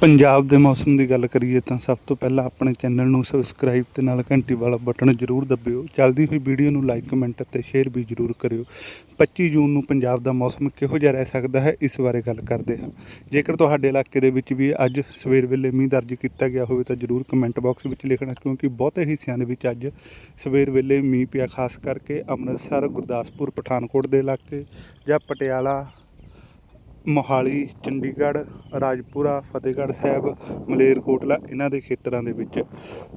ਪੰਜਾਬ ਦੇ ਮੌਸਮ ਦੀ ਗੱਲ ਕਰੀਏ ਤਾਂ ਸਭ ਤੋਂ ਪਹਿਲਾਂ ਆਪਣੇ ਚੈਨਲ ਨੂੰ ਸਬਸਕ੍ਰਾਈਬ ਤੇ ਨਾਲ ਘੰਟੀ ਵਾਲਾ ਬਟਨ ਜ਼ਰੂਰ ਦਬਿਓ। ਚੱਲਦੀ ਹੋਈ ਵੀਡੀਓ ਨੂੰ ਲਾਈਕ ਕਮੈਂਟ ਅਤੇ ਸ਼ੇਅਰ ਵੀ ਜ਼ਰੂਰ ਕਰਿਓ। 25 ਜੂਨ ਨੂੰ ਪੰਜਾਬ ਦਾ ਮੌਸਮ ਕਿਹੋ ਜਿਹਾ ਰਹਿ ਸਕਦਾ ਹੈ, ਇਸ ਬਾਰੇ ਗੱਲ ਕਰਦੇ ਹਾਂ। ਜੇਕਰ ਤੁਹਾਡੇ ਇਲਾਕੇ ਦੇ ਵਿੱਚ ਵੀ ਅੱਜ ਸਵੇਰ ਵੇਲੇ ਮੀਂਹ ਦਰਜ ਕੀਤਾ ਗਿਆ ਹੋਵੇ ਤਾਂ ਜ਼ਰੂਰ ਕਮੈਂਟ ਬਾਕਸ ਵਿੱਚ ਲਿਖਣਾ, ਕਿਉਂਕਿ ਬਹੁਤੇ ਹਿੱਸਿਆਂ ਦੇ ਵਿੱਚ ਅੱਜ ਸਵੇਰ ਵੇਲੇ ਮੀਂਹ ਪਿਆ, ਖਾਸ ਕਰਕੇ ਅੰਮ੍ਰਿਤਸਰ, ਗੁਰਦਾਸਪੁਰ, ਪਠਾਨਕੋਟ ਦੇ ਇਲਾਕੇ ਜਾਂ ਪਟਿਆਲਾ ਮੋਹਾਲੀ, ਚੰਡੀਗੜ੍ਹ, ਰਾਜਪੁਰਾ, ਫਤਿਹਗੜ੍ਹ ਸਾਹਿਬ ਮਲੇਰਕੋਟਲਾ ਇਹਨਾਂ ਦੇ ਖੇਤਰਾਂ ਦੇ ਵਿੱਚ।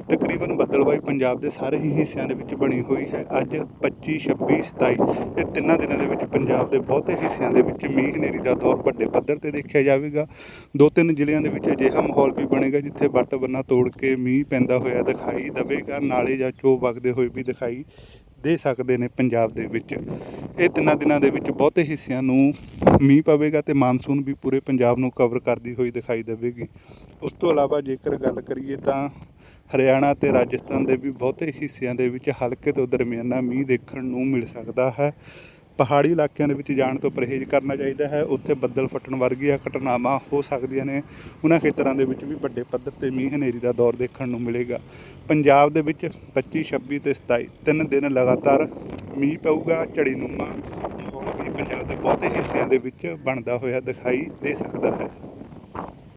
ਤਕਰੀਬਨ ਬੱਦਲਬਾਈ ਪੰਜਾਬ ਦੇ ਸਾਰੇ ਹੀ ਹਿੱਸਿਆਂ ਦੇ ਵਿੱਚ ਬਣੀ ਹੋਈ ਹੈ। ਅੱਜ 25 26 27 ਇਹ ਤਿੰਨਾਂ ਦਿਨਾਂ ਦੇ ਵਿੱਚ ਪੰਜਾਬ ਦੇ ਬਹੁਤੇ ਹਿੱਸਿਆਂ ਦੇ ਵਿੱਚ ਮੀਂਹ ਹਨੇਰੀ ਦਾ ਦੌਰ ਵੱਡੇ ਪੱਧਰ ਤੇ ਦੇਖਿਆ ਜਾਵੇਗਾ। ਦੋ ਤਿੰਨ ਜ਼ਿਲ੍ਹਿਆਂ ਦੇ ਵਿੱਚ ਅਜਿਹਾ ਮਾਹੌਲ ਵੀ ਬਣੇਗਾ ਜਿੱਥੇ ਵੱਟ ਬੰਨਾ ਤੋੜ ਕੇ ਮੀਂਹ ਪੈਂਦਾ ਹੋਇਆ ਦਿਖਾਈ ਦੇਵੇਗਾ। ਨਾਲੇ ਜਾਂ ਚੋ ਵਗਦੇ ਹੋਏ ਵੀ ਦਿਖਾਈ ਦੇ ਸਕਦੇ ਨੇ ਪੰਜਾਬ ਦੇ ਵਿੱਚ। ਇਹ ਤਿੰਨਾਂ ਦਿਨਾਂ ਦੇ ਵਿੱਚ ਬਹੁਤੇ ਹਿੱਸਿਆਂ ਨੂੰ ਮੀਂਹ ਪਵੇਗਾ ਤੇ ਮਾਨਸੂਨ ਵੀ ਪੂਰੇ ਪੰਜਾਬ ਨੂੰ ਕਵਰ ਕਰਦੀ ਹੋਈ ਦਿਖਾਈ ਦੇਵੇਗੀ। ਉਸ ਤੋਂ ਇਲਾਵਾ ਜੇਕਰ ਗੱਲ ਕਰੀਏ ਤਾਂ ਹਰਿਆਣਾ ਤੇ ਰਾਜਸਥਾਨ ਦੇ ਵੀ ਬਹੁਤੇ ਹਿੱਸਿਆਂ ਦੇ ਵਿੱਚ ਹਲਕੇ ਤੋਂ ਦਰਮਿਆਨਾ ਮੀਂਹ ਦੇਖਣ ਨੂੰ ਮਿਲ ਸਕਦਾ ਹੈ। ਪਹਾੜੀ ਇਲਾਕਿਆਂ ਦੇ ਵਿੱਚ ਜਾਣ ਤੋਂ ਪਰਹੇਜ਼ ਕਰਨਾ ਚਾਹੀਦਾ ਹੈ। ਉੱਥੇ ਬੱਦਲ ਫਟਣ ਵਰਗੀਆਂ ਘਟਨਾਵਾਂ ਹੋ ਸਕਦੀਆਂ ਨੇ। ਉਹਨਾਂ ਖੇਤਰਾਂ ਦੇ ਵਿੱਚ ਵੀ ਵੱਡੇ ਪੱਧਰ ਤੇ ਮੀਂਹ ਹਨੇਰੀ ਦਾ ਦੌਰ ਦੇਖਣ ਨੂੰ ਮਿਲੇਗਾ। ਪੰਜਾਬ ਦੇ ਵਿੱਚ 25 26 ਤੇ 27 ਤਿੰਨ ਦਿਨ ਲਗਾਤਾਰ ਮੀਂਹ ਪਊਗਾ, ਝੜੀ ਨੂਮਾ ਮਾਹੌਲ ਪੰਜਾਬ ਦੇ ਬਹੁਤੇ ਹਿੱਸਿਆਂ ਦੇ ਵਿੱਚ ਬਣਦਾ ਹੋਇਆ ਦਿਖਾਈ ਦੇ ਸਕਦਾ ਹੈ।